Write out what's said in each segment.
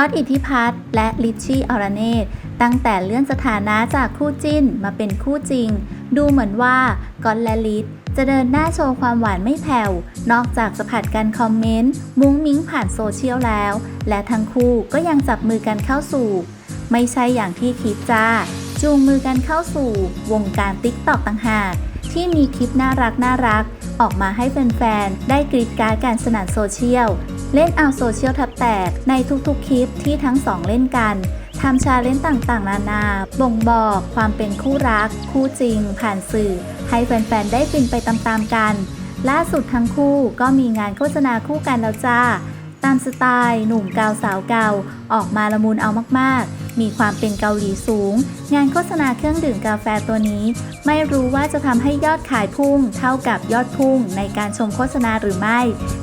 ก๊อตอิทธิพัฒน์และลิชชี่อรเนตตั้งแต่เลื่อนสถานะจากคู่จิ้นมาเป็นคู่จริง ดูเหมือนว่าก๊อตและลิชจะเดินหน้าโชว์ความหวานไม่แผ่ว นอกจากจะผัดกันคอมเมนต์ มุ้งมิ้งผ่านโซเชียลแล้ว และทั้งคู่ก็ยังจับมือกันเข้าสู่ ไม่ใช่อย่างที่คิดจ้า จูงมือกันเข้าสู่ วงการติ๊กตอกต่างหาก ที่มีคลิปน่ารักน่ารัก ออกมาให้แฟนๆ ได้กรีดการารการสนั่นโซเชียล เล่นเอาโซเชียลทับแตกในทุกๆ คลิปที่ทั้งสองเล่นกันทำชาเลนจ์ต่างๆ นานาบ่งบอกความเป็นคู่รัก คู่จริง ผ่านสื่อ ให้แฟนๆ ได้ฟินไปตามๆ กัน ล่าสุดทั้งคู่ก็มีงานโฆษณาคู่กันแล้วจ้า ตามสไตล์ หนุ่มเกาสาวเกาออกมาละมุนเอามากๆ มีความเป็นเกาหลีสูง งานโฆษณาเครื่องดื่มกาแฟตัวนี้ ไม่รู้ว่าจะทำให้ยอดขายพุ่ง เท่ากับยอดพุ่งในการชมโฆษณาหรือไม่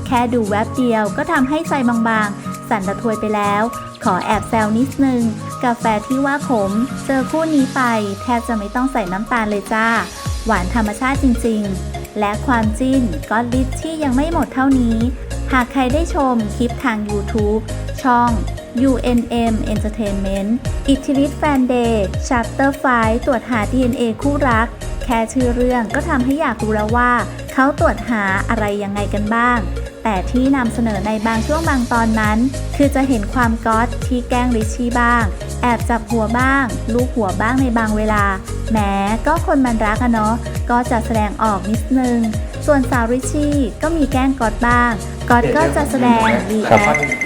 แค่ดูแวบเดียวก็ทำให้ใจบางๆ สั่นระทวยไปแล้ว ขอแอบแซวนิดนึง กาแฟที่ว่าขม เจอคู่นี้ไป แทบจะไม่ต้องใส่น้ำตาลเลยจ้า หวานธรรมชาติจริงๆ และความจิ้นก็ลิชที่ยังไม่หมดเท่านี้ หากใครได้ชมคลิปทาง YouTube ช่อง UNM Entertainment อิทธิฤทธิ์แฟนเดย์ Chapter 5 ตรวจหา DNA คู่รัก แค่ชื่อเรื่องก็ทำให้อยากรู้แล้วว่า เขาตรวจหาอะไรยังไงกันบ้าง แต่ที่นำเสนอในบางช่วงบางตอนนั้น คือจะเห็นความก๊อตที่แกล้งริชชี่บ้าง แอบจับหัวบ้าง ลูกหัวบ้างในบางเวลาแหมก็คนมันรักอะเนาะก็จะแสดงออกนิดนึง ส่วนสาวริชชี่ก็มีแกล้งก๊อตบ้าง ก๊อตก็จะแสดงรีแอ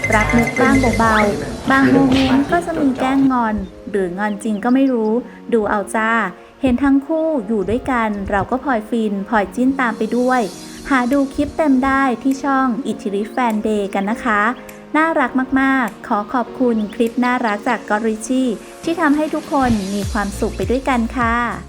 ครับมุกบ้างเบาๆ บางโมเมนต์ก็จะมีแกล้งงอน หรืองอนจริงก็ไม่รู้ ดูเอาจ้า เห็นทั้งคู่อยู่ด้วยกัน เราก็พลอยฟินพลอยจิ้นตามไปด้วย หาดูคลิปเต็มได้ที่ช่องอิทธิฤทธิ์แฟนเดย์กันนะคะ น่ารักมากๆ ขอขอบคุณคลิปน่ารักจากกอริชี่ที่ทำให้ทุกคนมีความสุขไปด้วยกันค่ะ